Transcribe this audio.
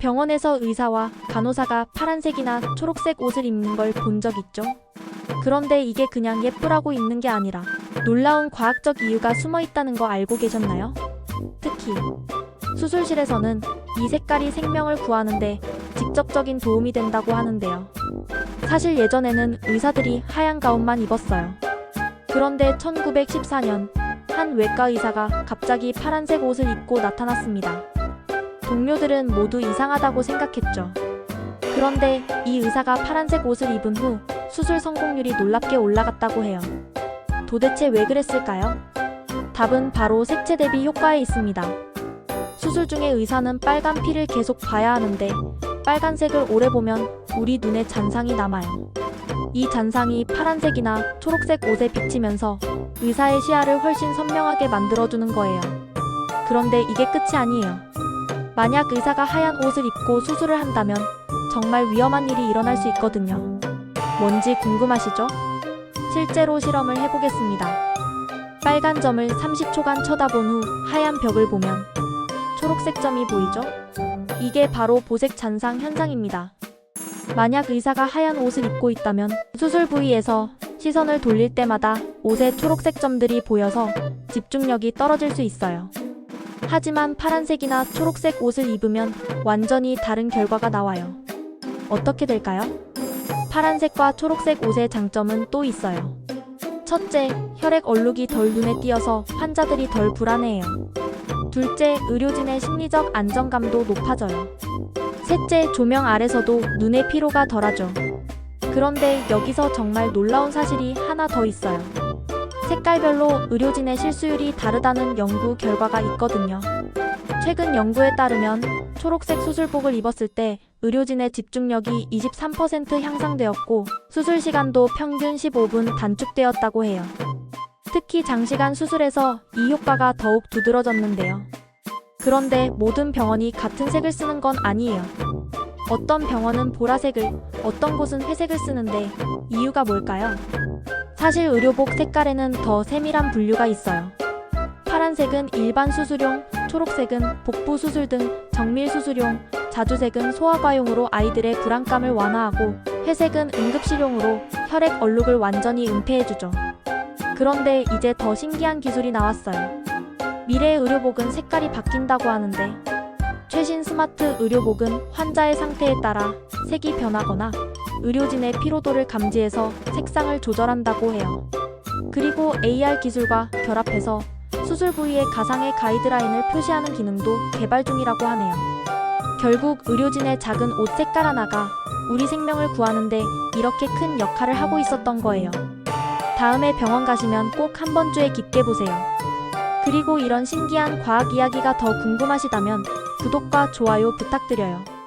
병원에서 의사와 간호사가 파란색이나 초록색 옷을 입는 걸 본 적 있죠? 그런데 이게 그냥 예쁘라고 입는 게 아니라 놀라운 과학적 이유가 숨어 있다는 거 알고 계셨나요? 특히 수술실에서는 이 색깔이 생명을 구하는데 직접적인 도움이 된다고 하는데요. 사실 예전에는 의사들이 하얀 가운만 입었어요. 그런데 1914년 한 외과 의사가 갑자기 파란색 옷을 입고 나타났습니다. 동료들은 모두 이상하다고 생각했죠. 그런데 이 의사가 파란색 옷을 입은 후 수술 성공률이 놀랍게 올라갔다고 해요. 도대체 왜 그랬을까요? 답은 바로 색채 대비 효과에 있습니다. 수술 중에 의사는 빨간 피를 계속 봐야 하는데 빨간색을 오래 보면 우리 눈에 잔상이 남아요. 이 잔상이 파란색이나 초록색 옷에 비치면서 의사의 시야를 훨씬 선명하게 만들어주는 거예요. 그런데 이게 끝이 아니에요. 만약 의사가 하얀 옷을 입고 수술을 한다면 정말 위험한 일이 일어날 수 있거든요. 뭔지 궁금하시죠? 실제로 실험을 해보겠습니다. 빨간 점을 30초간 쳐다본 후 하얀 벽을 보면 초록색 점이 보이죠? 이게 바로 보색 잔상 현상입니다. 만약 의사가 하얀 옷을 입고 있다면 수술 부위에서 시선을 돌릴 때마다 옷에 초록색 점들이 보여서 집중력이 떨어질 수 있어요. 하지만 파란색이나 초록색 옷을 입으면 완전히 다른 결과가 나와요. 어떻게 될까요? 파란색과 초록색 옷의 장점은 또 있어요. 첫째, 혈액 얼룩이 덜 눈에 띄어서 환자들이 덜 불안해해요. 둘째, 의료진의 심리적 안정감도 높아져요. 셋째, 조명 아래서도 눈의 피로가 덜하죠. 그런데 여기서 정말 놀라운 사실이 하나 더 있어요. 색깔별로 의료진의 실수율이 다르다는 연구 결과가 있거든요. 최근 연구에 따르면 초록색 수술복을 입었을 때 의료진의 집중력이 23% 향상되었고 수술 시간도 평균 15분 단축되었다고 해요. 특히 장시간 수술에서 이 효과가 더욱 두드러졌는데요. 그런데 모든 병원이 같은 색을 쓰는 건 아니에요. 어떤 병원은 보라색을, 어떤 곳은 회색을 쓰는데 이유가 뭘까요? 사실 의료복 색깔에는 더 세밀한 분류가 있어요. 파란색은 일반 수술용, 초록색은 복부 수술 등 정밀 수술용, 자주색은 소아과용으로 아이들의 불안감을 완화하고 회색은 응급실용으로 혈액 얼룩을 완전히 은폐해주죠. 그런데 이제 더 신기한 기술이 나왔어요. 미래 의료복은 색깔이 바뀐다고 하는데 최신 스마트 의료복은 환자의 상태에 따라 색이 변하거나 의료진의 피로도를 감지해서 색상을 조절한다고 해요. 그리고 AR 기술과 결합해서 수술 부위의 가상의 가이드라인을 표시하는 기능도 개발 중이라고 하네요. 결국 의료진의 작은 옷 색깔 하나가 우리 생명을 구하는데 이렇게 큰 역할을 하고 있었던 거예요. 다음에 병원 가시면 꼭 한 번쯤에 깊게 보세요. 그리고 이런 신기한 과학 이야기가 더 궁금하시다면 구독과 좋아요 부탁드려요.